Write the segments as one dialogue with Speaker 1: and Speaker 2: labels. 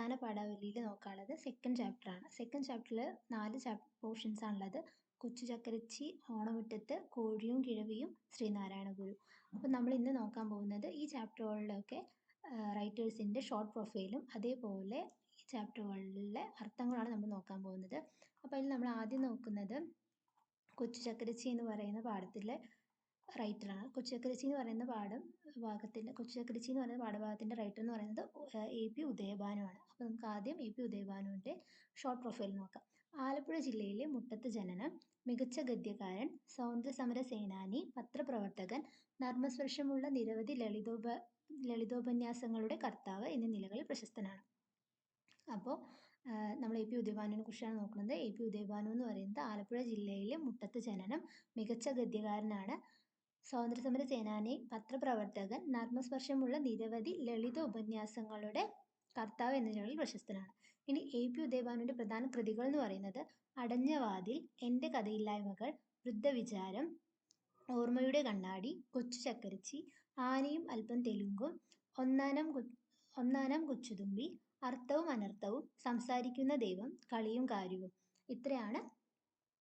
Speaker 1: പ്രസ്ഥാന പാഠാവലിയിൽ നോക്കാനുള്ളത് second ചാപ്റ്ററാണ് second ചാപ്റ്ററിൽ നാല് ചാപ് പോർഷൻസ് ആണുള്ളത്. കൊച്ചു ചക്കരച്ചി ഓണമുറ്റത്ത് കോഴിയും കിഴവിയും ശ്രീനാരായണ ഗുരു. അപ്പോൾ നമ്മൾ ഇന്ന് നോക്കാൻ പോകുന്നത് ഈ ചാപ്റ്ററുകളിലൊക്കെ റൈറ്റേഴ്സിന്റെ ഷോർട്ട് പ്രൊഫൈലും അതേപോലെ ഈ ചാപ്റ്ററുകളിലെ അർത്ഥങ്ങളാണ് നമ്മൾ നോക്കാൻ പോകുന്നത്. അപ്പോൾ അതിൽ നമ്മൾ ആദ്യം നോക്കുന്നത് കൊച്ചു ചക്കരച്ചി എന്ന് പറയുന്ന പാഠത്തിലെ റൈറ്ററാണ് കൊച്ചു ചക്കരച്ചി എന്ന് പറയുന്ന പാഠം ഭാഗത്തിന്റെ കൊച്ചു ചക്കരച്ചി എന്ന് പറയുന്ന പാഠഭാഗത്തിന്റെ റൈറ്റർ എന്ന് പറയുന്നത് എ പി ഉദയഭാനുവാണ് അപ്പോൾ നമുക്ക് ആദ്യം എ പി ഉദയഭാനുവിന്റെ ഷോർട്ട് പ്രൊഫൈൽ നോക്കാം. ആലപ്പുഴ ജില്ലയിലെ മുട്ടത്ത് ജനനം മികച്ച ഗദ്യകാരൻ സ്വാതന്ത്ര്യ സമര സേനാനി പത്രപ്രവർത്തകൻ നർമ്മസ്പർശമുള്ള നിരവധി ലളിതോപ ലളിതോപന്യാസങ്ങളുടെ കർത്താവ് എന്നീ നിലകളിൽ പ്രശസ്തനാണ്. അപ്പോൾ നമ്മൾ എ പി ഉദയഭാനുവിനെ കുറിച്ചാണ് നോക്കുന്നത്. എ പി ഉദയഭാനു എന്ന് പറയുന്നത് ആലപ്പുഴ ജില്ലയിലെ മുട്ടത്ത് ജനനം മികച്ച ഗദ്യകാരനാണ് സ്വാതന്ത്ര്യസമര സേനാനി പത്രപ്രവർത്തകൻ നർമ്മസ്പർശമുള്ള നിരവധി ലളിത ഉപന്യാസങ്ങളുടെ കർത്താവ് എന്ന നിലയിൽ പ്രശസ്തനാണ്. ഇനി എ പി ഉദയഭാനുവിന്റെ പ്രധാന കൃതികൾ എന്ന് പറയുന്നത് അടഞ്ഞ വാതിൽ എന്റെ കഥയില്ലായ്മകൾ വൃദ്ധവിചാരം ഓർമ്മയുടെ കണ്ണാടി കൊച്ചു ചക്കരിച്ചി ആനയും അല്പം തെലുങ്കും ഒന്നാനം ഒന്നാനം കൊച്ചുതുമ്പി അർത്ഥവും അനർത്ഥവും സംസാരിക്കുന്ന ദൈവം കളിയും കാര്യവും. ഇത്രയാണ്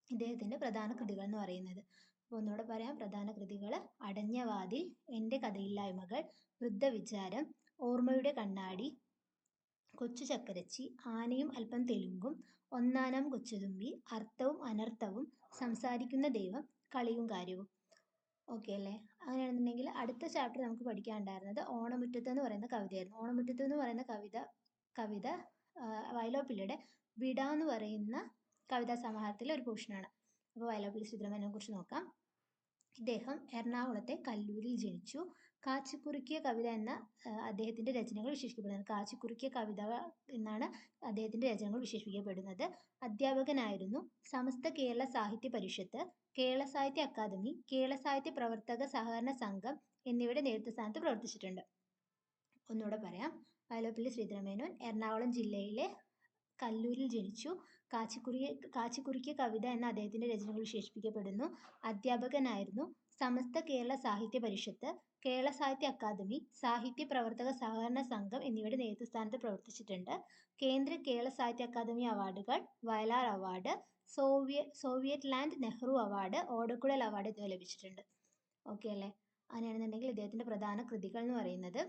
Speaker 1: ഇദ്ദേഹത്തിന്റെ പ്രധാന കൃതികൾ എന്ന് പറയുന്നത്. അപ്പോൾ ഒന്നുകൂടെ പറയാം. പ്രധാന കൃതികൾ അടഞ്ഞ വാതിൽ എന്റെ കഥയില്ലായ്മകൾ വൃദ്ധവിചാരം ഓർമ്മയുടെ കണ്ണാടി കൊച്ചു ചക്കരച്ചി ആനയും അല്പം തെലുങ്കും ഒന്നാനം കൊച്ചുതുമ്പി അർത്ഥവും അനർത്ഥവും സംസാരിക്കുന്ന ദൈവം കളിയും കാര്യവും. ഓക്കെ അല്ലേ? അങ്ങനെയാണെന്നുണ്ടെങ്കിൽ അടുത്ത ചാപ്റ്റർ നമുക്ക് പഠിക്കാനുണ്ടായിരുന്നത് ഓണമുറ്റത്ത് എന്ന് പറയുന്ന കവിതയായിരുന്നു. ഓണമുറ്റത്ത് എന്ന് പറയുന്ന കവിത കവിത വയലോപ്പിള്ളിയുടെ വിട എന്ന് പറയുന്ന കവിതാ സമാഹാരത്തിലെ ഒരു പോർഷനാണ് അപ്പോൾ വയലോപ്പിള്ളി സുബ്രഹ്മണ്യനെ കുറിച്ച് നോക്കാം. ഇദ്ദേഹം എറണാകുളത്തെ കല്ലൂരിൽ ജനിച്ചു. കാച്ചിക്കുറുക്കിയ കവിത എന്ന അദ്ദേഹത്തിന്റെ രചനകൾ വിശേഷിക്കപ്പെടുന്നത് കാച്ചിക്കുറുക്കിയ കവിത എന്നാണ് അദ്ദേഹത്തിന്റെ രചനകൾ വിശേഷിപ്പിക്കപ്പെടുന്നത്. അധ്യാപകനായിരുന്നു സമസ്ത കേരള സാഹിത്യ പരിഷത്ത് കേരള സാഹിത്യ അക്കാദമി കേരള സാഹിത്യ പ്രവർത്തക സഹകരണ സംഘം എന്നിവയുടെ നേതൃസ്ഥാനത്ത് പ്രവർത്തിച്ചിട്ടുണ്ട്. ഒന്നുകൂടെ പറയാം. വയലോപ്പള്ളി ശ്രീധരമേനോൻ എറണാകുളം ജില്ലയിലെ കല്ലൂരിൽ ജനിച്ചു. കാച്ചിക്കുറിയ കാച്ചിക്കുറിക്കിയ കവിത എന്ന അദ്ദേഹത്തിന്റെ രചനകൾ വിശേഷിപ്പിക്കപ്പെടുന്നു. അധ്യാപകനായിരുന്നു സമസ്ത കേരള സാഹിത്യ പരിഷത്ത് കേരള സാഹിത്യ അക്കാദമി സാഹിത്യ പ്രവർത്തക സഹകരണ സംഘം എന്നിവയുടെ നേതൃസ്ഥാനത്ത് പ്രവർത്തിച്ചിട്ടുണ്ട്. കേന്ദ്ര കേരള സാഹിത്യ അക്കാദമി അവാർഡുകൾ Vayalar award Soviet Soviet Land Nehru award Odakkuzhal award എന്നിവ ലഭിച്ചിട്ടുണ്ട്. ഓക്കെ അല്ലേ? അങ്ങനെയാണെന്നുണ്ടെങ്കിൽ ഇദ്ദേഹത്തിന്റെ പ്രധാന കൃതികൾ എന്ന് പറയുന്നത്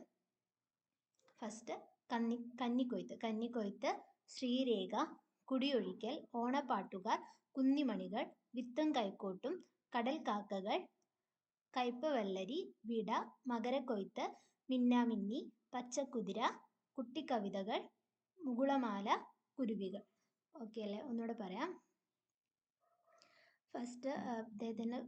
Speaker 1: ഫസ്റ്റ് കന്നി കന്നിക്കൊയ്ത്ത് കന്നിക്കൊയ്ത്ത് ശ്രീരേഖ കുടിയൊഴിക്കൽ ഓണപ്പാട്ടുകാർ കുന്നിമണികൾ വിത്തം കൈക്കോട്ടും കടൽ കാക്കകൾ കയ്പവല്ലരി വിട മകരക്കൊയ്ത്ത് മിന്നാമിന്നി പച്ചക്കുതിര കുട്ടിക്കവിതകൾ മുകുളമാല കുരുവികൾ. ഓക്കെ അല്ലേ? ഒന്നുകൂടെ പറയാം. ഫസ്റ്റ് അദ്ദേഹത്തിന്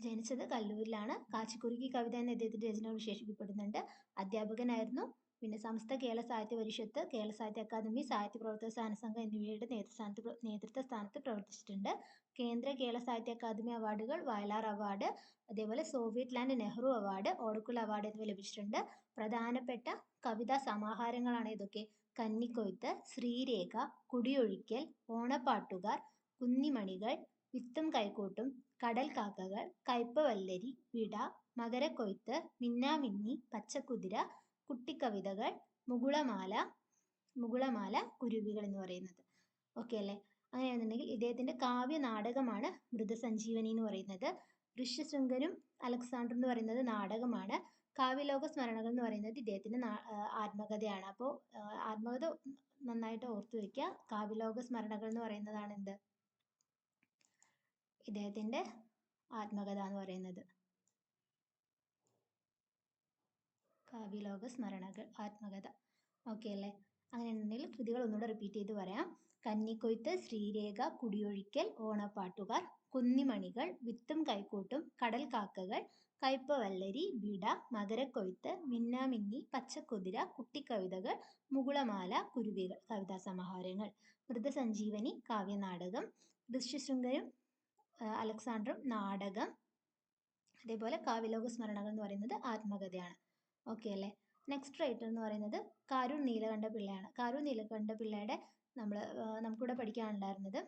Speaker 1: ജനിച്ചത് കല്ലൂരിലാണ്. കാച്ചിക്കുറുക്കി കവിത എന്ന അദ്ദേഹത്തിന്റെ രചനകൾ വിശേഷിപ്പിക്കപ്പെടുന്നുണ്ട്. അധ്യാപകനായിരുന്നു. പിന്നെ സംസ്ഥ കേരള സാഹിത്യ പരിഷത്ത് കേരള സാഹിത്യ അക്കാദമി സാഹിത്യ പ്രവർത്തക സ്ഥാന സംഘം എന്നിവയുടെ നേതൃസ്ഥാനത്ത് നേതൃത്വ സ്ഥാനത്ത് പ്രവർത്തിച്ചിട്ടുണ്ട്. കേന്ദ്ര കേരള സാഹിത്യ അക്കാദമി അവാർഡുകൾ വയലാർ അവാർഡ് അതേപോലെ Soviet Land Nehru award Odakkuzhal award എന്നിവ ലഭിച്ചിട്ടുണ്ട്. പ്രധാനപ്പെട്ട കവിതാ സമാഹാരങ്ങളാണ് ഇതൊക്കെ. കന്നിക്കൊയ്ത്ത് ശ്രീരേഖ കുടിയൊഴിക്കൽ ഓണപ്പാട്ടുകാർ കുന്നിമണികൾ വിത്തും കൈക്കോട്ടും കടൽ കാക്കകൾ കയ്പവല്ലരി വിട മകരക്കൊയ്ത്ത് മിന്നാമിന്നി പച്ചക്കുതിര കുട്ടിക്കവിതകൾ മുകുളമാല മുകുളമാല കുരുവികൾ എന്ന് പറയുന്നത്. ഓക്കെ അല്ലേ? അങ്ങനെയാണെന്നുണ്ടെങ്കിൽ ഇദ്ദേഹത്തിന്റെ കാവ്യ നാടകമാണ് മൃതസഞ്ജീവനി എന്ന് പറയുന്നത്. ഋഷ്യശൃംഗനും അലക്സാണ്ടർ എന്ന് പറയുന്നത് നാടകമാണ്. കാവ്യലോക സ്മരണകൾ എന്ന് പറയുന്നത് ഇദ്ദേഹത്തിന്റെ ആത്മകഥയാണ്. അപ്പോൾ ആത്മകഥ നന്നായിട്ട് ഓർത്തു വയ്ക്കുക. കാവ്യലോക സ്മരണകൾ എന്ന് പറയുന്നതാണ് എന്ത് ഇദ്ദേഹത്തിന്റെ ആത്മകഥ എന്ന് പറയുന്നത്. കാവ്യലോക സ്മരണകൾ ആത്മകഥ. ഓക്കെ അല്ലേ? അങ്ങനെയാണെന്നുണ്ടെങ്കിൽ കൃതികൾ ഒന്നുകൂടെ റിപ്പീറ്റ് ചെയ്ത് പറയാം. കന്നിക്കൊയ്ത്ത് ശ്രീരേഖ കുടിയൊഴിക്കൽ ഓണപ്പാട്ടുകാർ കുന്നിമണികൾ വിത്തും കൈക്കോട്ടും കടൽ കാക്കകൾ കയ്പവല്ലരി വിട മകരക്കൊയ്ത്ത് മിന്നാമിന്നി പച്ചക്കുതിര കുട്ടിക്കവിതകൾ മുകുളമാല കുരുവികൾ കവിതാ സമാഹാരങ്ങൾ മൃതസഞ്ജീവനി കാവ്യനാടകം ഋഷ്യശൃംഗരും അലക്സാണ്ടറും നാടകം അതേപോലെ കാവ്യലോക സ്മരണകൾ എന്ന് പറയുന്നത് ആത്മകഥയാണ്. ഓക്കെ അല്ലേ? നെക്സ്റ്റ് റൈറ്റർ എന്ന് പറയുന്നത് കാരൂർ നീലകണ്ഠ പിള്ളയാണ്. കാരൂർ നീലകണ്ഠ പിള്ളയുടെ നമ്മൾ നമുക്കിവിടെ പഠിക്കാനുണ്ടായിരുന്നത്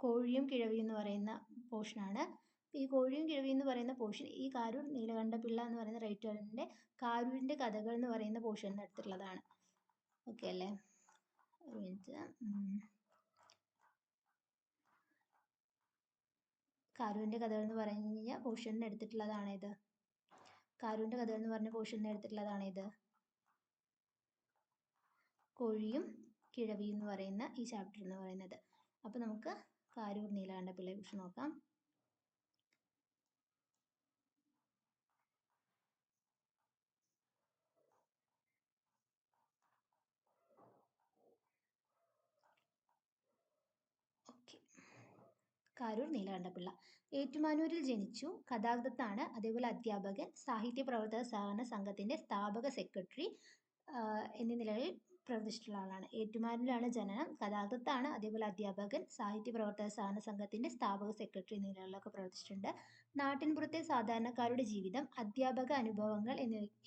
Speaker 1: കോഴിയും കിഴവിയും എന്ന് പറയുന്ന പോർഷനാണ് ഈ കോഴിയും കിഴവിയും എന്ന് പറയുന്ന പോർഷൻ ഈ കാരൂർ നീലകണ്ഠ പിള്ള എന്ന് പറയുന്ന റൈറ്ററിന്റെ കാരൂരിന്റെ കഥകൾ എന്ന് പറയുന്ന പോർഷനിൽ എടുത്തിട്ടുള്ളതാണ് ഓക്കെ അല്ലേ? മിനിറ്റ് കഥകൾ എന്ന് പറഞ്ഞു കഴിഞ്ഞാൽ പോർഷനിൽ എടുത്തിട്ടുള്ളതാണ് ഇത് കാരുവിന്റെ കഥകൾ എന്ന് പറഞ്ഞ പോർഷനിൽ എടുത്തിട്ടുള്ളതാണ് ഇത്. കോഴിയും കിഴവിയും എന്ന് പറയുന്ന ഈ ചാപ്റ്റർ എന്ന് പറയുന്നത്. അപ്പോൾ നമുക്ക് കാരൂർ നീലകണ്ഠ പിള്ളയെ കുറിച്ച് നോക്കാം ഓക്കെ കാരൂർ നീലകണ്ഠപിള്ള ഏറ്റുമാനൂരിൽ ജനിച്ചു. കഥാകൃത്താണ് അതേപോലെ അധ്യാപകൻ സാഹിത്യ പ്രവർത്തക സഹകരണ സംഘത്തിന്റെ സ്ഥാപക സെക്രട്ടറി എന്നീ നിലകളിൽ പ്രവർത്തിച്ചിട്ടുള്ള ആളാണ്. ഏറ്റുമാനൂരിലാണ് ജനനം. കഥാകൃത്താണ് അതേപോലെ അധ്യാപകൻ സാഹിത്യ പ്രവർത്തക സഹകരണ സംഘത്തിന്റെ സ്ഥാപക സെക്രട്ടറി എന്നീ നിലകളിലൊക്കെ പ്രവർത്തിച്ചിട്ടുണ്ട്. നാട്ടിൻപുറത്തെ സാധാരണക്കാരുടെ ജീവിതം അധ്യാപക അനുഭവങ്ങൾ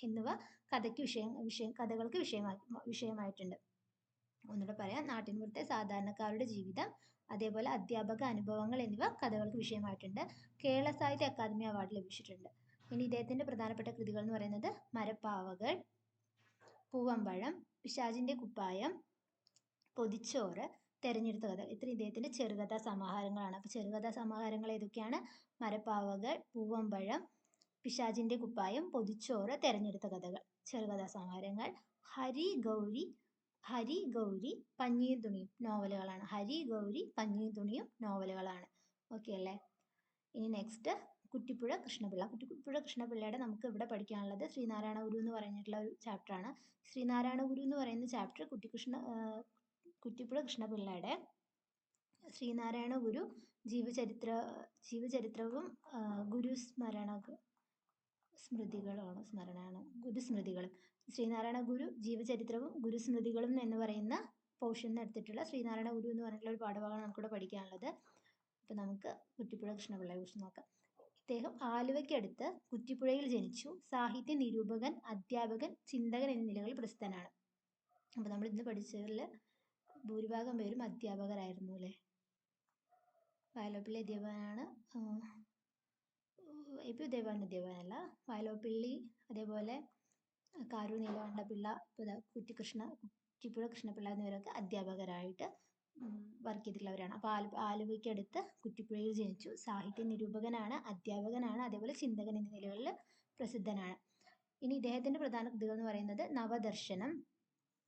Speaker 1: എന്നിവ കഥയ്ക്ക് വിഷയം വിഷയം കഥകൾക്ക് വിഷയമായി വിഷയമായിട്ടുണ്ട്. ഒന്നുകൂടെ പറയാം. നാട്ടിൻപുറത്തെ സാധാരണക്കാരുടെ ജീവിതം അതേപോലെ അധ്യാപക അനുഭവങ്ങൾ എന്നിവ കഥകൾക്ക് വിഷയമായിട്ടുണ്ട്. കേരള സാഹിത്യ അക്കാദമി അവാർഡ് ലഭിച്ചിട്ടുണ്ട്. ഇനി ഇദ്ദേഹത്തിന്റെ പ്രധാനപ്പെട്ട കൃതികൾ എന്ന് പറയുന്നത് മരപ്പാവകൾ പൂവമ്പഴം പിശാചിന്റെ കുപ്പായം പൊതിച്ചോറ് തെരഞ്ഞെടുത്ത കഥ ഇത്ര ഇദ്ദേഹത്തിന്റെ ചെറുകഥാ സമാഹാരങ്ങളാണ്. അപ്പോൾ ചെറുകഥാ സമാഹാരങ്ങൾ ഏതൊക്കെയാണ്? മരപ്പാവകൾ പൂവമ്പഴം പിശാചിന്റെ കുപ്പായം പൊതിച്ചോറ് തെരഞ്ഞെടുത്ത കഥകൾ. ചെറുകഥാ സമാഹാരങ്ങൾ. ഹരി ഗൗരി ഹരി ഗൗരി പഞ്ഞീർ തുണിയും നോവലുകളാണ്. ഹരി ഗൗരി പഞ്ഞീർ തുണിയും നോവലുകളാണ്. ഓക്കെ അല്ലേ? ഇനി നെക്സ്റ്റ് കുറ്റിപ്പുഴ കൃഷ്ണപിള്ള. കുറ്റിപ്പുഴ കൃഷ്ണപിള്ളയുടെ നമുക്ക് ഇവിടെ പഠിക്കാനുള്ളത് ശ്രീനാരായണ ഗുരു എന്ന് പറഞ്ഞിട്ടുള്ള ഒരു ചാപ്റ്ററാണ് ശ്രീനാരായണ ഗുരു എന്ന് പറയുന്ന ചാപ്റ്റർ കുട്ടികൃഷ്ണ കുറ്റിപ്പുഴ കൃഷ്ണപിള്ളയുടെ ശ്രീനാരായണ ഗുരു ജീവചരിത്ര ജീവചരിത്രവും ഗുരുസ്മരണ സ്മൃതികളാണ് സ്മരണയാണ് ഗുരുസ്മൃതികളും. ശ്രീനാരായണ ഗുരു ജീവചരിത്രവും ഗുരുസ്മൃതികളും എന്ന് പറയുന്ന പോർഷൻ എടുത്തിട്ടുള്ള ശ്രീനാരായണ ഗുരു എന്ന് പറഞ്ഞിട്ടുള്ള ഒരു പാഠഭാഗമാണ് നമുക്കിവിടെ പഠിക്കാനുള്ളത്. അപ്പോൾ നമുക്ക് കുറ്റിപ്പുഴ കൃഷ്ണപിള്ളയെ കുറിച്ച് നോക്കാം. ഇദ്ദേഹം ആലുവയ്ക്കടുത്ത് കുറ്റിപ്പുഴയിൽ ജനിച്ചു. സാഹിത്യ നിരൂപകൻ അധ്യാപകൻ ചിന്തകൻ എന്നീ നിലകളിൽ പ്രസിദ്ധനാണ്. അപ്പോൾ നമ്മൾ ഇന്ന് പഠിച്ചതിൽ ഭൂരിഭാഗം പേരും അധ്യാപകരായിരുന്നു അല്ലേ? വയലോപ്പിള്ളി അധ്യാപകനാണ്. എ പി ഉദയഭാനു അധ്യാപകനല്ല. വയലോപ്പിള്ളി അതേപോലെ കാരൂർ നീലകണ്ഠപിള്ള കുറ്റിക്കൃഷ്ണ കുറ്റിപ്പുഴ കൃഷ്ണപിള്ള എന്നിവരൊക്കെ അധ്യാപകരായിട്ട് വർക്ക് ചെയ്തിട്ടുള്ളവരാണ്. അപ്പോൾ ആലു ആലുവയ്ക്കടുത്ത് കുറ്റിപ്പുഴയിൽ ജനിച്ചു. സാഹിത്യ നിരൂപകനാണ് അധ്യാപകനാണ് അതേപോലെ ചിന്തകൻ എന്നീ നിലകളിൽ പ്രസിദ്ധനാണ്. ഇനി ഇദ്ദേഹത്തിന്റെ പ്രധാന കൃതികൾ എന്ന് പറയുന്നത് നവദർശനം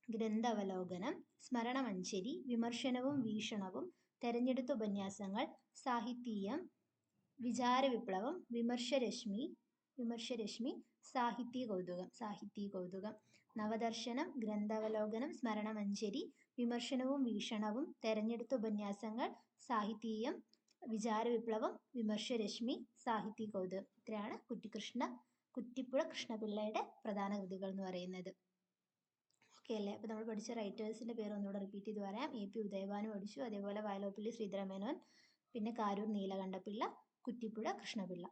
Speaker 1: ഗ്രന്ഥാവലോകനം സ്മരണമഞ്ചരി വിമർശനവും വീക്ഷണവും തെരഞ്ഞെടുത്ത ഉപന്യാസങ്ങൾ വിപ്ലവം, വിചാരവിപ്ലവം വിമർശരശ്മി വിമർശരശ്മി സാഹിത്യ കൗതുകം സാഹിത്യ കൗതുകം നവദർശനം ഗ്രന്ഥാവലോകനം സ്മരണമഞ്ജരി വിമർശനവും വീക്ഷണവും തെരഞ്ഞെടുത്ത ഉപന്യാസങ്ങൾ സാഹിതീയം വിചാരവിപ്ലവം വിമർശരശ്മി സാഹിത്യ കൗതുകം. ഇത്രയാണ് കുട്ടികൃഷ്ണ കുറ്റിപ്പുഴ കൃഷ്ണപിള്ളയുടെ പ്രധാന കൃതികൾ എന്ന് പറയുന്നത്. ഓക്കെ അല്ലേ? അപ്പോൾ നമ്മൾ പഠിച്ച റൈറ്റേഴ്സിന്റെ പേര് ഒന്നുകൂടെ റിപ്പീറ്റ് ചെയ്ത് പറയാം. എ പി ഉദയഭാനു പഠിച്ചു. അതേപോലെ വയലോപ്പിള്ളി ശ്രീധരമേനോൻ പിന്നെ കാരൂർ നീലകണ്ഠപിള്ള കുറ്റിപ്പുഴ കൃഷ്ണപിള്ള.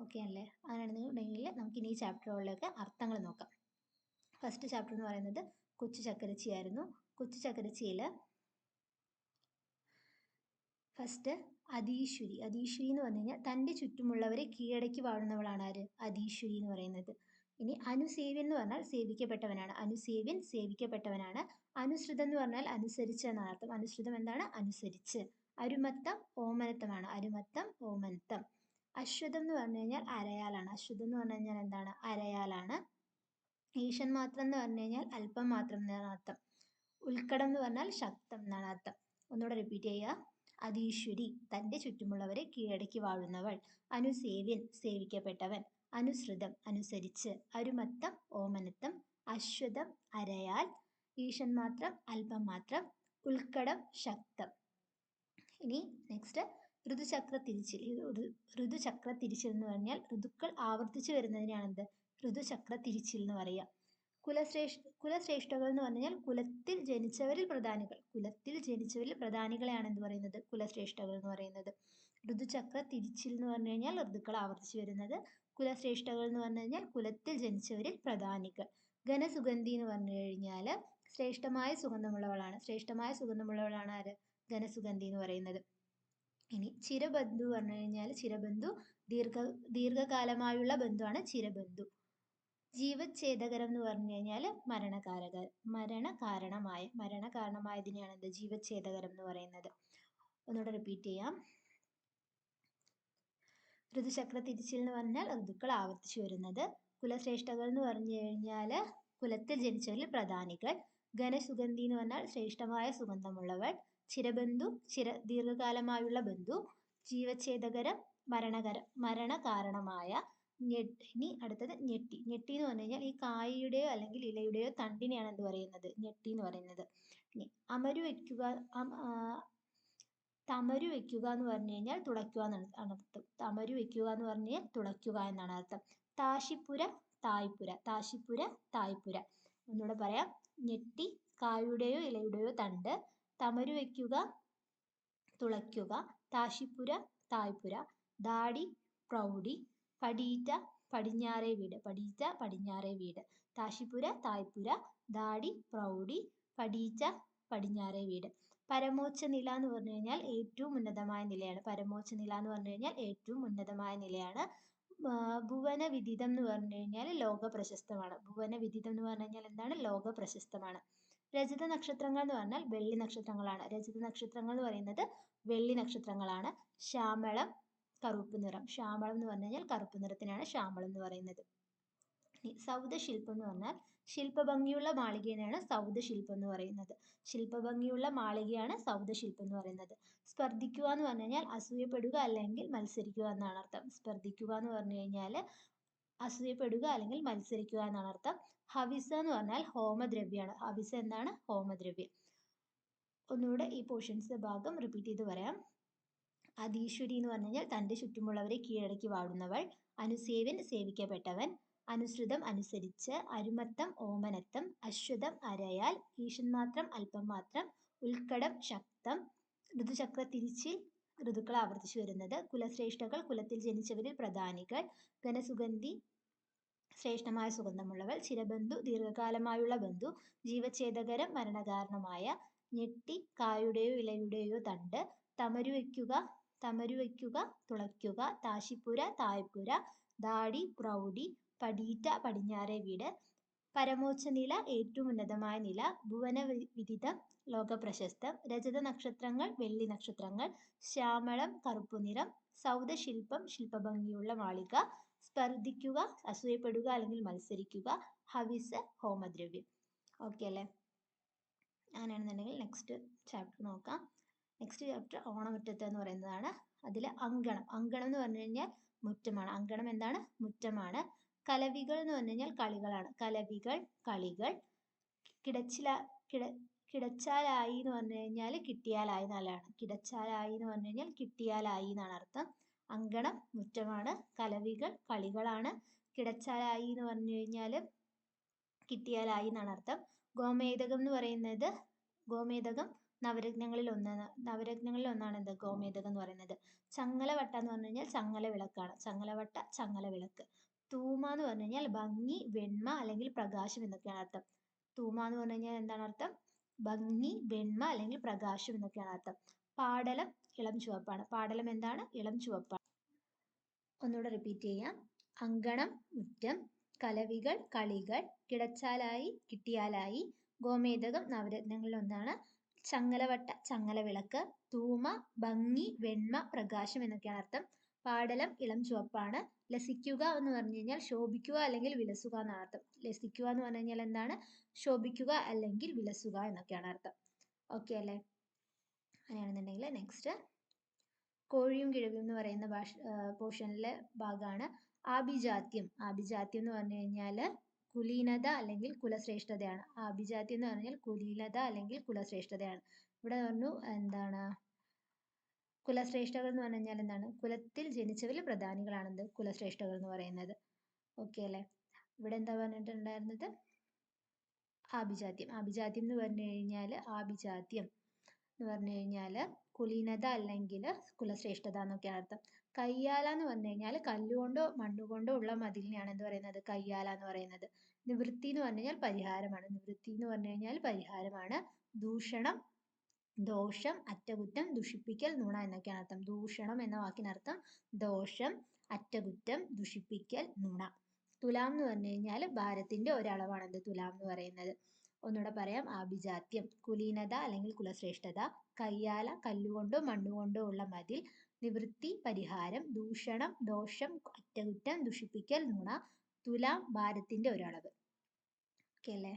Speaker 1: ഓക്കെ അല്ലേ? അങ്ങനെയാണെന്നുണ്ടെങ്കിൽ നമുക്ക് ഇനി ഈ ചാപ്റ്ററുകളിലൊക്കെ അർത്ഥങ്ങൾ നോക്കാം. ഫസ്റ്റ് ചാപ്റ്റർ എന്ന് പറയുന്നത് കൊച്ചു ചക്കരച്ചിയായിരുന്നു. കൊച്ചു ചക്കരച്ചിയിൽ ഫസ്റ്റ് അതീശ്വരി. അതീശ്വരി എന്ന് പറഞ്ഞു കഴിഞ്ഞാൽ തന്റെ ചുറ്റുമുള്ളവരെ കീഴടക്കി വാഴുന്നവളാണ് ആര്? അതീശ്വരി എന്ന് പറയുന്നത്. ഇനി അനുസേവ്യൻ എന്ന് പറഞ്ഞാൽ സേവിക്കപ്പെട്ടവനാണ്. അനുസേവ്യൻ സേവിക്കപ്പെട്ടവനാണ്. അനുസൃതം എന്ന് പറഞ്ഞാൽ അനുസരിച്ച് എന്നാണ് അർത്ഥം. അനുസൃതം എന്താണ്? അനുസരിച്ച്. അരുമത്തം ഓമനത്തമാണ്. അരുമത്തം ഓമനത്തം. അശ്വതം എന്ന് പറഞ്ഞു കഴിഞ്ഞാൽ അരയാലാണ്. അശ്വതം എന്ന് പറഞ്ഞു കഴിഞ്ഞാൽ എന്താണ്? അരയാലാണ്. ഈശൻ മാത്രം എന്ന് പറഞ്ഞു കഴിഞ്ഞാൽ അല്പം മാത്രം എന്നാണ് അർത്ഥം. ഉൽക്കടം എന്ന് പറഞ്ഞാൽ ശക്തം എന്നാണ് അർത്ഥം. ഒന്നുകൂടെ റിപ്പീറ്റ് ചെയ്യുക. അതീശ്വരി തന്റെ ചുറ്റുമുള്ളവരെ കീഴടക്കി വാഴുന്നവൾ. അനുസേവ്യൻ സേവിക്കപ്പെട്ടവൻ. അനുസൃതം അനുസരിച്ച്. അരുമത്തം ഓമനത്തം. അശ്വതം അരയാൽ. ഈശൻ മാത്രം അല്പം മാത്രം. ഉൽക്കടം ശക്തം. ഇനി നെക്സ്റ്റ് ഋതുചക്ര തിരിച്ചിൽ ഋതുചക്ര തിരിച്ചിൽ എന്ന് പറഞ്ഞാൽ ഋതുക്കൾ ആവർത്തിച്ചു വരുന്നതിനെയാണ് എന്ത് ഋതുചക്ര തിരിച്ചിൽ എന്ന് പറയുക. കുലശ്രേഷ്ഠ കുലശ്രേഷ്ഠകൾ എന്ന് പറഞ്ഞാൽ കുലത്തിൽ ജനിച്ചവരിൽ പ്രധാനികൾ. കുലത്തിൽ ജനിച്ചവരിൽ പ്രധാനികളെയാണ് എന്ത് പറയുന്നത്? കുലശ്രേഷ്ഠകൾ എന്ന് പറയുന്നത്. ഋതുചക്ര തിരിച്ചിൽ എന്ന് പറഞ്ഞു കഴിഞ്ഞാൽ ഋതുക്കൾ ആവർത്തിച്ചു വരുന്നത്. കുലശ്രേഷ്ഠകൾ എന്ന് പറഞ്ഞു കഴിഞ്ഞാൽ കുലത്തിൽ ജനിച്ചവരിൽ പ്രധാനികൾ. ഘനസുഗന്ധി എന്ന് പറഞ്ഞു കഴിഞ്ഞാൽ ശ്രേഷ്ഠമായ സുഗന്ധമുള്ളവളാണ്. ശ്രേഷ്ഠമായ സുഗന്ധമുള്ളവളാണ് ആര്? ഘനസുഗന്ധി എന്ന് പറയുന്നത്. ഇനി ചിരബന്ധു പറഞ്ഞു കഴിഞ്ഞാൽ ചിരബന്ധു ദീർഘ ദീർഘകാലമായുള്ള ബന്ധുവാണ് ചിരബന്ധു. ജീവച്ഛേദകരം എന്ന് പറഞ്ഞു കഴിഞ്ഞാൽ മരണകാരക മരണകാരണമായ മരണകാരണമായതിനെയാണ് എന്ത്? ജീവച്ഛേദകരം എന്ന് പറയുന്നത്. ഒന്നുകൂടെ റിപ്പീറ്റ് ചെയ്യാം. ഋതുചക്ര തിരിച്ചിൽ എന്ന് പറഞ്ഞാൽ ഋതുക്കൾ ആവർത്തിച്ചു വരുന്നത്. കുലശ്രേഷ്ഠകൾ എന്ന് പറഞ്ഞു കഴിഞ്ഞാൽ കുലത്തിൽ ജനിച്ചവരിൽ പ്രധാനികൾ. ഘനസുഗന്ധി എന്ന് പറഞ്ഞാൽ ശ്രേഷ്ഠമായ സുഗന്ധമുള്ളവൾ. ചിരബന്ധു ചിര ദീർഘകാലമായുള്ള ബന്ധു. ജീവച്ഛേദകരം മരണകര മരണകാരണമായ ഞെട്ടിനി അടുത്തത് ഞെട്ടി. ഞെട്ടി എന്ന് പറഞ്ഞു കഴിഞ്ഞാൽ ഈ കായയുടെയോ അല്ലെങ്കിൽ ഇലയുടെയോ തണ്ടിനെയാണ് എന്ത് പറയുന്നത്? ഞെട്ടി എന്ന് പറയുന്നത് അമരു വയ്ക്കുക തമരു വയ്ക്കുക എന്ന് പറഞ്ഞു കഴിഞ്ഞാൽ തുളയ്ക്കുക എന്നാണ് അർത്ഥം. തമരു വയ്ക്കുക എന്ന് പറഞ്ഞു കഴിഞ്ഞാൽ തുളയ്ക്കുക എന്നാണ് അർത്ഥം. താശിപ്പുര തായ്പുര. താശിപ്പുര തായ്പുര. ഒന്നുകൂടെ പറയാം. ഞെട്ടി കായുടെയോ ഇലയുടെയോ തണ്ട് തമരു വയ്ക്കുക തുളയ്ക്കുക താശിപ്പുര തായ്പുര ദാടി പ്രൗഢി പടീറ്റ പടിഞ്ഞാറേ വീട് പടീറ്റ പടിഞ്ഞാറേ വീട് താശിപ്പുര തായ്പുര ദാടി പ്രൗഢി പടീറ്റ പടിഞ്ഞാറേ വീട്. പരമോച്ച നില എന്ന് പറഞ്ഞു കഴിഞ്ഞാൽ ഏറ്റവും ഉന്നതമായ നിലയാണ്. പരമോച്ച നില എന്ന് പറഞ്ഞു കഴിഞ്ഞാൽ ഏറ്റവും ഉന്നതമായ നിലയാണ്. ഭുവന വിദിതം എന്ന് പറഞ്ഞു കഴിഞ്ഞാൽ ലോക പ്രശസ്തമാണ് ഭുവന വിദിതം എന്ന് പറഞ്ഞു കഴിഞ്ഞാൽ എന്താണ്? ലോക പ്രശസ്തമാണ് രജത നക്ഷത്രങ്ങൾ എന്ന് പറഞ്ഞാൽ വെള്ളി നക്ഷത്രങ്ങളാണ്. രജത നക്ഷത്രങ്ങൾ എന്ന് പറയുന്നത് വെള്ളി നക്ഷത്രങ്ങളാണ്. ശ്യാമളം കറുപ്പ് നിറം. ശ്യാമളം എന്ന് പറഞ്ഞു കഴിഞ്ഞാൽ കറുപ്പ് നിറത്തിനാണ് ശ്യാമളം എന്ന് പറയുന്നത്. സൗദശില്പം എന്ന് പറഞ്ഞാൽ ശില്പഭംഗിയുള്ള മാളികയാണ് സൗദശില്പം എന്ന് പറയുന്നത്. ശില്പഭംഗിയുള്ള മാളികയാണ് സൗദശില്പം എന്ന് പറയുന്നത്. സ്പർദ്ധിക്കുക എന്ന് പറഞ്ഞു കഴിഞ്ഞാൽ അസൂയപ്പെടുക അല്ലെങ്കിൽ മത്സരിക്കുക എന്നാണ് അർത്ഥം. സ്പർദ്ധിക്കുക എന്ന് പറഞ്ഞു കഴിഞ്ഞാൽ അസൂയപ്പെടുക അല്ലെങ്കിൽ മത്സരിക്കുക എന്നാണ് അർത്ഥം. ഹവിസ എന്ന് പറഞ്ഞാൽ ഹോമദ്രവ്യമാണ് ഹവിസ എന്താണ്? ഹോമദ്രവ്യം. ഒന്നുകൂടെ ഈ പോർഷൻസ് ഭാഗം റിപ്പീറ്റ് ചെയ്ത് പറയാം. അതീശ്വരി എന്ന് പറഞ്ഞു കഴിഞ്ഞാൽ തന്റെ ചുറ്റുമുള്ളവരെ കീഴടക്കി വാഴുന്നവൾ അനുസേവൻ സേവിക്കപ്പെട്ടവൻ. അനുസൃതം അനുസരിച്ച് അരുമത്തം ഓമനത്തം അശ്വതം അരയാൽ ഈഷന്മാത്രം മാത്രം അല്പം മാത്രം ഉൽക്കടം ശക്തം ഋതുചക്ര തിരിച്ചിൽ ഋതുക്കൾ ആവർത്തിച്ചു വരുന്നത്. കുലശ്രേഷ്ഠകൾ കുലത്തിൽ ജനിച്ചവരിൽ പ്രധാനികൾ ഘനസുഗന്ധി ശ്രേഷ്ഠമായ സുഗന്ധമുള്ളവൾ ചിരബന്ധു ദീർഘകാലമായുള്ള ബന്ധു ജീവഛേദകരം മരണകാരണമായ ഞെട്ടി കായുടെയോ ഇലയുടെയോ തണ്ട് തമരു വയ്ക്കുക തമരു വയ്ക്കുക തുളയ്ക്കുക താശിപ്പുര തായ്പുര ദാടി പ്രൗഢി പടീറ്റ പടിഞ്ഞാറേ വീട് പരമോച്ച നില ഏറ്റവും ഉന്നതമായ നില ഭുവന വിദിതം ലോകപ്രശസ്തം രജത നക്ഷത്രങ്ങൾ വെള്ളി നക്ഷത്രങ്ങൾ ശ്യാമളം കറുപ്പുനിറം സൗദശില്പം ശില്പഭംഗിയുള്ള മാളിക സ്പർദ്ധിക്കുക അസൂയപ്പെടുക അല്ലെങ്കിൽ മത്സരിക്കുക ഹവിസ് ഹോമദ്രവ്യം. ഓക്കെ അല്ലേ? അങ്ങനെയാണെന്നുണ്ടെങ്കിൽ നെക്സ്റ്റ് ചാപ്റ്റർ നോക്കാം. നെക്സ്റ്റ് ചാപ്റ്റർ ഓണമുറ്റത്ത് എന്ന് പറയുന്നതാണ്. അതിൽ അങ്കണം. അങ്കണം എന്ന് പറഞ്ഞു കഴിഞ്ഞാൽ മുറ്റമാണ്. അങ്കണം എന്താണ്? മുറ്റമാണ്. കലവികൾ എന്ന് പറഞ്ഞു കഴിഞ്ഞാൽ കളികളാണ്. കലവികൾ കളികൾ കിടച്ചില കിട കിടച്ചാലായി എന്ന് പറഞ്ഞു കഴിഞ്ഞാൽ കിട്ടിയാലായി എന്നാലാണ്. കിടച്ചാലായി എന്ന് പറഞ്ഞു കഴിഞ്ഞാൽ കിട്ടിയാലായി എന്നാണ് അർത്ഥം. അങ്കണം മുറ്റമാണ്. കലവികൾ കളികളാണ്. കിടച്ചാലായി എന്ന് പറഞ്ഞു കഴിഞ്ഞാൽ കിട്ടിയാലായി എന്നാണ് അർത്ഥം. ഗോമേതകം എന്ന് പറയുന്നത് ഗോമേതകം നവരത്നങ്ങളിൽ ഒന്നാണ് നവരത്നങ്ങളിൽ ഒന്നാണ് എന്ത്? ഗോമേതകം എന്ന് പറയുന്നത്. ചങ്ങലവട്ട എന്ന് പറഞ്ഞു കഴിഞ്ഞാൽ ചങ്ങല വിളക്കാണ് ചങ്ങലവട്ട ചങ്ങല വിളക്ക് തൂമ എന്ന് പറഞ്ഞു കഴിഞ്ഞാൽ ഭംഗി വെണ്മ അല്ലെങ്കിൽ പ്രകാശം എന്നൊക്കെയാണ് അർത്ഥം. തൂമ എന്ന് പറഞ്ഞു കഴിഞ്ഞാൽ എന്താണ് അർത്ഥം? ഭംഗി വെണ്മ അല്ലെങ്കിൽ പ്രകാശം എന്നൊക്കെയാണ് അർത്ഥം. പാടലം ഇളം ചുവപ്പാണ്. പാടലം എന്താണ്? ഇളം ചുവപ്പാണ്. ഒന്നുകൂടെ റിപ്പീറ്റ് ചെയ്യാം. അങ്കണം മുറ്റം കലവികൾ കളികൾ കിടച്ചാലായി കിട്ടിയാലായി ഗോമേതകം നവരത്നങ്ങളിൽ ഒന്നാണ്. ചങ്ങലവട്ട ചങ്ങല വിളക്ക് തൂമ ഭംഗി വെണ്മ പ്രകാശം എന്നൊക്കെയാണ് അർത്ഥം. പാടലം ഇളം ചുവപ്പാണ്. ലസിക്കുക എന്ന് പറഞ്ഞു കഴിഞ്ഞാൽ ശോഭിക്കുക അല്ലെങ്കിൽ വിലസുക എന്നാണ് അർത്ഥം. ലസിക്കുക എന്ന് പറഞ്ഞു കഴിഞ്ഞാൽ എന്താണ്? ശോഭിക്കുക അല്ലെങ്കിൽ വിലസുക എന്നൊക്കെയാണ് അർത്ഥം. ഓക്കെ അല്ലേ? അങ്ങനെയാണെന്നുണ്ടെങ്കിൽ നെക്സ്റ്റ് കോഴിയും കിഴവിയും എന്ന് പറയുന്ന ഭാഷ പോർഷനിലെ ഭാഗമാണ് ആഭിജാത്യം. ആഭിജാത്യം എന്ന് പറഞ്ഞു കഴിഞ്ഞാൽ കുലീനത അല്ലെങ്കിൽ കുലശ്രേഷ്ഠതയാണ്. ആഭിജാത്യം എന്ന് പറഞ്ഞാൽ കുലീനത അല്ലെങ്കിൽ കുലശ്രേഷ്ഠതയാണ്. ഇവിടെ പറഞ്ഞു എന്താണ്? കുലശ്രേഷ്ഠകൾ എന്ന് പറഞ്ഞു എന്താണ്? കുലത്തിൽ ജനിച്ചവരിൽ പ്രധാനികളാണെന്ത്? കുലശ്രേഷ്ഠകൾ എന്ന് പറയുന്നത്. ഓക്കെ അല്ലേ? ഇവിടെ എന്താ പറഞ്ഞിട്ടുണ്ടായിരുന്നത്? ആഭിജാത്യം. ആഭിജാത്യം എന്ന് പറഞ്ഞു കഴിഞ്ഞാൽ ആഭിജാത്യം. എന്ന് പറഞ്ഞു കഴിഞ്ഞാൽ കുലീനത അല്ലെങ്കിൽ കുലശ്രേഷ്ഠത എന്നൊക്കെയാണ് അർത്ഥം. കയ്യാല എന്ന് പറഞ്ഞു കഴിഞ്ഞാൽ കല്ലുകൊണ്ടോ മണ്ണുകൊണ്ടോ ഉള്ള മതിലിനെയാണ് എന്ത് പറയുന്നത്? കയ്യാല എന്ന് പറയുന്നത്. നിവൃത്തി എന്ന് പറഞ്ഞു കഴിഞ്ഞാൽ പരിഹാരമാണ്. നിവൃത്തി എന്ന് പറഞ്ഞു കഴിഞ്ഞാൽ പരിഹാരമാണ്. ദൂഷണം ദോഷം അറ്റകുറ്റം ദുഷിപ്പിക്കൽ നുണ എന്നൊക്കെയാണ് അർത്ഥം. ദൂഷണം എന്ന വാക്കിനർത്ഥം ദോഷം അറ്റകുറ്റം ദുഷിപ്പിക്കൽ നുണ. തുലാം എന്ന് പറഞ്ഞു കഴിഞ്ഞാൽ ഭാരത്തിന്റെ ഒരളവാണ് എന്ത്? തുലാം എന്ന് പറയുന്നത്. ഒന്നുകൂടെ പറയാം. ആഭിജാത്യം. കുലീനത അല്ലെങ്കിൽ കുലശ്രേഷ്ഠത. കയ്യാല കല്ലുകൊണ്ടോ മണ്ണുകൊണ്ടോ ഉള്ള മതിൽ. നിവൃത്തി പരിഹാരം. ദൂഷണം ദോഷം അറ്റകുറ്റം ദുഷിപ്പിക്കൽ നുണ. തുലാം ഭാരത്തിന്റെ ഒരളവ്. ഓക്കെ അല്ലേ?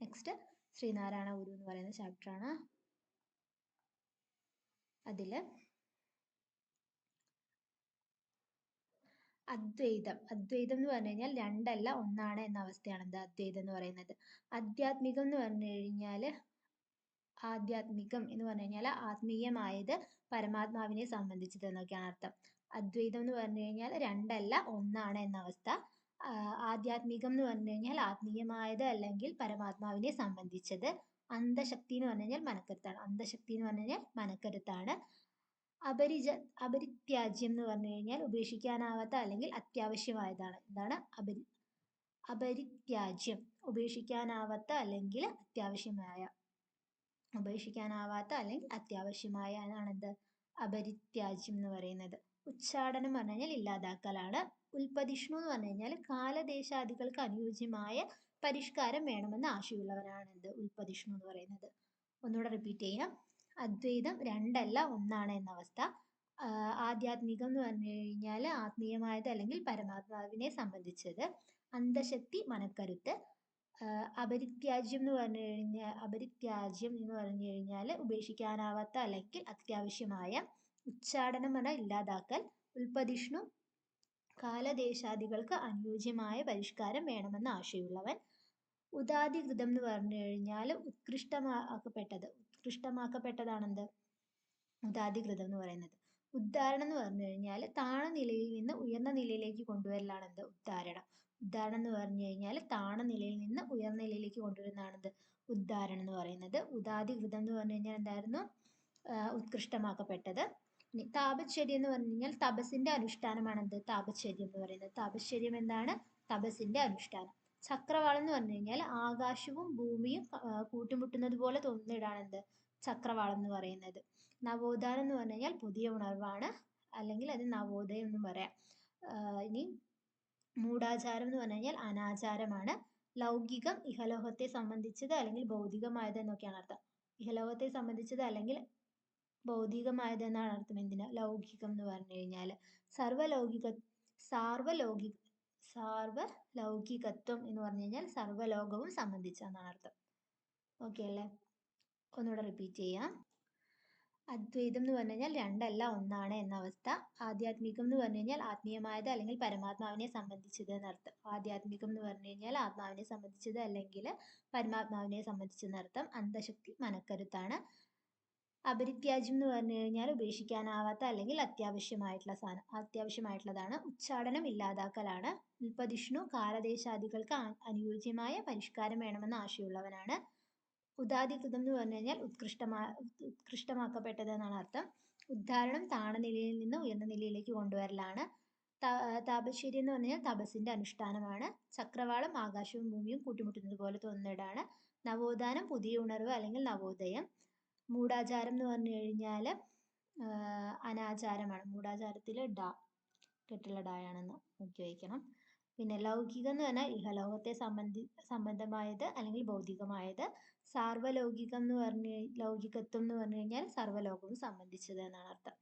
Speaker 1: നെക്സ്റ്റ് ശ്രീനാരായണ ഗുരു എന്ന് പറയുന്ന ചാപ്റ്റർ അതിൽ അദ്വൈതം. അദ്വൈതം എന്ന് പറഞ്ഞു കഴിഞ്ഞാൽ രണ്ടല്ല ഒന്നാണ് എന്ന അവസ്ഥയാണ് എന്താ അദ്വൈതം എന്ന് പറയുന്നത്. ആധ്യാത്മികം എന്ന് പറഞ്ഞു കഴിഞ്ഞാൽ ആധ്യാത്മികം എന്ന് പറഞ്ഞു കഴിഞ്ഞാൽ ആത്മീയമായത് പരമാത്മാവിനെ സംബന്ധിച്ചത് എന്നൊക്കെയാണ് അർത്ഥം. അദ്വൈതം എന്ന് പറഞ്ഞു കഴിഞ്ഞാൽ രണ്ടല്ല ഒന്നാണ് എന്ന അവസ്ഥ. ആധ്യാത്മികം എന്ന് പറഞ്ഞു കഴിഞ്ഞാൽ ആത്മീയമായത് അല്ലെങ്കിൽ പരമാത്മാവിനെ സംബന്ധിച്ചത് അന്തശക്തി എന്ന് പറഞ്ഞു കഴിഞ്ഞാൽ മനക്കരുത്താണ്. അന്തശക്തി എന്ന് പറഞ്ഞു കഴിഞ്ഞാൽ മനക്കരുത്താണ്. അപരിജ അപരിത്യാജ്യം എന്ന് പറഞ്ഞു കഴിഞ്ഞാൽ ഉപേക്ഷിക്കാനാവാത്ത അല്ലെങ്കിൽ അത്യാവശ്യമായതാണ്. എന്താണ്? അപരി അപരിത്യാജ്യം. ഉപേക്ഷിക്കാനാവാത്ത അല്ലെങ്കിൽ അത്യാവശ്യമായ ഉപേക്ഷിക്കാനാവാത്ത അല്ലെങ്കിൽ അത്യാവശ്യമായ ആണ് എന്ത്? അപരിത്യാജ്യം എന്ന് പറയുന്നത്. ഉച്ചാടനം പറഞ്ഞു കഴിഞ്ഞാൽ ഇല്ലാതാക്കലാണ്. ഉൽപ്പതിഷ്ണു എന്ന് പറഞ്ഞു കഴിഞ്ഞാൽ കാലദേശാദികൾക്ക് അനുയോജ്യമായ പരിഷ്കാരം വേണമെന്ന് ആശയമുള്ളവരാണ് എന്ത് ഉൽപ്പതിഷ്ണു എന്ന് പറയുന്നത്. ഒന്നുകൂടെ റിപ്പീറ്റ് ചെയ്യാം അദ്വൈതം രണ്ടല്ല ഒന്നാണ് എന്ന അവസ്ഥ. ആധ്യാത്മികം എന്ന് പറഞ്ഞു കഴിഞ്ഞാൽ ആത്മീയമായത് അല്ലെങ്കിൽ പരമാത്മാവിനെ സംബന്ധിച്ചത്. അന്തശക്തി മനക്കരുത്ത്. അപരിത്യാജ്യം എന്ന് പറഞ്ഞു കഴിഞ്ഞാൽ അപരിത്യാജ്യം എന്ന് പറഞ്ഞു കഴിഞ്ഞാൽ ഉപേക്ഷിക്കാനാവാത്ത അല്ലെങ്കിൽ അത്യാവശ്യമായ ഉച്ചാടനം പറഞ്ഞാൽ ഇല്ലാതാക്കൽ ഉൽപ്പതിഷ്ണു. കാലദേശാദികൾക്ക് അനുയോജ്യമായ പരിഷ്കാരം വേണമെന്ന് ആശയമുള്ളവൻ ഉദാദികൃതം എന്ന് പറഞ്ഞു കഴിഞ്ഞാൽ ഉത്കൃഷ്ടമാക്കപ്പെട്ടത്. ഉത്കൃഷ്ടമാക്കപ്പെട്ടതാണെന്ത്? ഉദാദികൃതം എന്ന് പറയുന്നത്. ഉദ്ധാരണം എന്ന് പറഞ്ഞു കഴിഞ്ഞാൽ താണ നിലയിൽ നിന്ന് ഉയർന്ന നിലയിലേക്ക് കൊണ്ടുവരലാണ് എന്ത് ഉദ്ധാരണം. ഉദ്ധാരണം എന്ന് പറഞ്ഞു കഴിഞ്ഞാൽ താണ നിലയിൽ നിന്ന് ഉയർന്ന നിലയിലേക്ക് കൊണ്ടുവരുന്നതാണെന്ത്? ഉദ്ധാരണം എന്ന് പറയുന്നത്. ഉദാദികൃതം എന്ന് പറഞ്ഞു കഴിഞ്ഞാൽ എന്തായിരുന്നു? ഉത്കൃഷ്ടമാക്കപ്പെട്ടത്. ഇനി താപശ്ചര്യം എന്ന് പറഞ്ഞു കഴിഞ്ഞാൽ തപസ്സിന്റെ അനുഷ്ഠാനമാണ് എന്ത് താപശ്ചര്യം എന്ന് പറയുന്നത്. താപശ്ചര്യം എന്താണ്? തപസ്സിന്റെ അനുഷ്ഠാനം. ചക്രവാളം എന്ന് പറഞ്ഞു കഴിഞ്ഞാൽ ആകാശവും ഭൂമിയും കൂട്ടിമുട്ടുന്നത് പോലെ തോന്നുന്നിടാണ് എന്ത് ചക്രവാളം എന്ന് പറയുന്നത്. നവോത്ഥാനം എന്ന് പറഞ്ഞു കഴിഞ്ഞാൽ പുതിയ ഉണർവാണ്. അല്ലെങ്കിൽ അത് നവോദയം എന്നും പറയാം. ഇനി മൂഢാചാരം എന്ന് പറഞ്ഞു കഴിഞ്ഞാൽ അനാചാരമാണ്. ലൗകികം ഇഹലോകത്തെ സംബന്ധിച്ചത് അല്ലെങ്കിൽ ഭൗതികമായത് എന്നൊക്കെയാണ് അർത്ഥം. ഇഹലോകത്തെ സംബന്ധിച്ചത് അല്ലെങ്കിൽ ഭൗതികമായത് എന്നാണ് അർത്ഥം എന്തിന്? ലൗകികം എന്ന് പറഞ്ഞു കഴിഞ്ഞാൽ സർവലൗകിക സാർവലൗകിക സാർവലൗകികത്വം എന്ന് പറഞ്ഞു കഴിഞ്ഞാൽ സർവലോകവും സംബന്ധിച്ച എന്നാണ് അർത്ഥം. ഓക്കെ അല്ലേ? ഒന്നുകൂടെ റിപ്പീറ്റ് ചെയ്യാം. അദ്വൈതം എന്ന് പറഞ്ഞു കഴിഞ്ഞാൽ രണ്ടല്ല ഒന്നാണ് എന്ന അവസ്ഥ. ആധ്യാത്മികം എന്ന് പറഞ്ഞു കഴിഞ്ഞാൽ ആത്മീയമായത് അല്ലെങ്കിൽ പരമാത്മാവിനെ സംബന്ധിച്ചത് എന്നർത്ഥം ആധ്യാത്മികം എന്ന് പറഞ്ഞു കഴിഞ്ഞാൽ ആത്മാവിനെ സംബന്ധിച്ചത് അല്ലെങ്കിൽ പരമാത്മാവിനെ സംബന്ധിച്ചെന്നർത്ഥം അന്ധശക്തി മനക്കരുത്താണ്. അപരിത്യാജ്യം എന്ന് പറഞ്ഞു കഴിഞ്ഞാൽ ഉപേക്ഷിക്കാനാവാത്ത അല്ലെങ്കിൽ അത്യാവശ്യമായിട്ടുള്ള സാധനം അത്യാവശ്യമായിട്ടുള്ളതാണ്. ഉച്ചാടനം ഇല്ലാതാക്കലാണ്. ഉൽപ്പതിഷ്ണു കാലദേശാദികൾക്ക് അനുയോജ്യമായ പരിഷ്കാരം വേണമെന്ന് ആശയമുള്ളവനാണ്. ഉദാദികൃതം എന്ന് പറഞ്ഞു കഴിഞ്ഞാൽ ഉത്കൃഷ്ടമാ ഉത്കൃഷ്ടമാക്കപ്പെട്ടത് എന്നാണ് അർത്ഥം. ഉദ്ധാരണം താണനിലയിൽ നിന്ന് ഉയർന്ന നിലയിലേക്ക് കൊണ്ടുവരലാണ്. താപശ്ശേരി എന്ന് പറഞ്ഞാൽ തപസിന്റെ അനുഷ്ഠാനമാണ്. ചക്രവാളം ആകാശവും ഭൂമിയും കൂട്ടിമുട്ടുന്നത് പോലെ തോന്നുന്നിടാണ് നവോത്ഥാനം പുതിയ ഉണർവ് അല്ലെങ്കിൽ നവോദയം. മൂഢാചാരം എന്ന് പറഞ്ഞു കഴിഞ്ഞാൽ അനാചാരമാണ്. മൂഢാചാരത്തിൽ ഡ കെട്ടുള്ള ഡായാണെന്ന് നോക്കി വയ്ക്കണം. പിന്നെ ലൗകികം എന്ന് പറഞ്ഞാൽ ഇഹലോകത്തെ സംബന്ധി സംബന്ധമായത് അല്ലെങ്കിൽ ഭൗതികമായത് സാർവലൗകികം എന്ന് പറഞ്ഞ് ലൗകികത്വം എന്ന് പറഞ്ഞു കഴിഞ്ഞാൽ സർവലോകവും സംബന്ധിച്ചത് എന്നാണ് അർത്ഥം.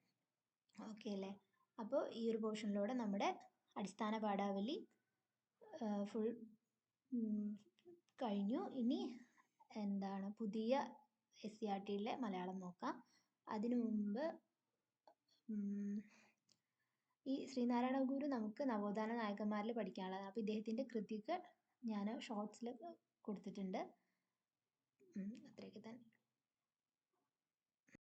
Speaker 1: ഓക്കെ അല്ലേ? അപ്പോൾ ഈ ഒരു പോർഷനിലൂടെ നമ്മുടെ അടിസ്ഥാന പാഠാവലി ഫുൾ കഴിഞ്ഞു. ഇനി എന്താണ്? പുതിയ എസ് സി ആർ ടിയിലെ മലയാളം നോക്കാം. അതിനു മുമ്പ് ഈ ശ്രീനാരായണ ഗുരു നമുക്ക് നവോത്ഥാന നായകന്മാരിൽ പഠിക്കാനുള്ളതാണ്. അപ്പോൾ ഇദ്ദേഹത്തിന്റെ കൃതികൾ ഞാൻ ഷോർട്സിൽ കൊടുത്തിട്ടുണ്ട്. അത്രയൊക്കെ തന്നെ.